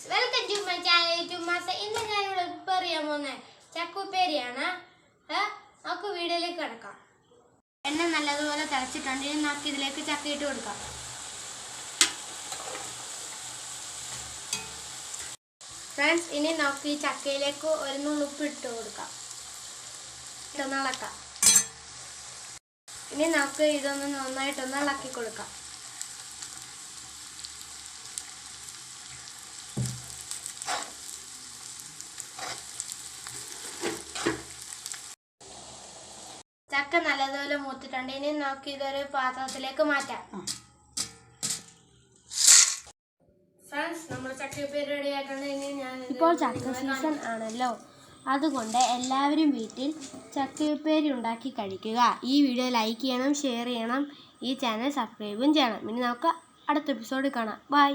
Friends welcome to my channel YouTube മാസ ഇന്ന് ഞാൻ ഇവിടെ പ്രിപ്പയർ ചെയ്യാൻ പോകുന്ന ചക്കുപ്പേരിയാണ് നമുക്ക് വീടിലേക്ക് കിടക്കാം. എണ്ണ നല്ലതുപോലെ തിളച്ചിട്ടുണ്ട്. ഇനി നമുക്ക് ഇതിലേക്ക് ചക്ക ഇട്ട് കൊടുക്കാം. ഫ്രണ്ട്സ് ഇനി നമുക്ക് ഈ ചക്കയിലേക്ക് ഒരു നുണുപ്പ് ഇട്ട് കൊടുക്കാം. ഇട്ടൊന്ന് ഇനി നമുക്ക് ഇതൊന്ന് നന്നായിട്ടൊന്ന് ഇളക്കി കൊടുക്കാം. ചക്ക നല്ലതുപോലെ മൂത്തിട്ടുണ്ട്. ഇനി നമുക്ക് ഇതൊരു പാത്രത്തിലേക്ക് മാറ്റാം. ഫ്രണ്ട്സ് നമ്മൾ ചക്കപ്പേര് റെഡി ആയിട്ടുണ്ട്. ഇനി ഞാൻ ഇപ്പോൾ ചക്ക സീസൺ ആണല്ലോ. അതുകൊണ്ട് എല്ലാവരും വീട്ടിൽ ചക്കയുപ്പേരി ഉണ്ടാക്കി കഴിക്കുക. ഈ വീഡിയോ ലൈക്ക് ചെയ്യണം ഷെയർ ചെയ്യണം ഈ ചാനൽ സബ്സ്ക്രൈബും ചെയ്യണം. ഇനി നമുക്ക് അടുത്ത എപ്പിസോഡിൽ കാണാം. ബൈ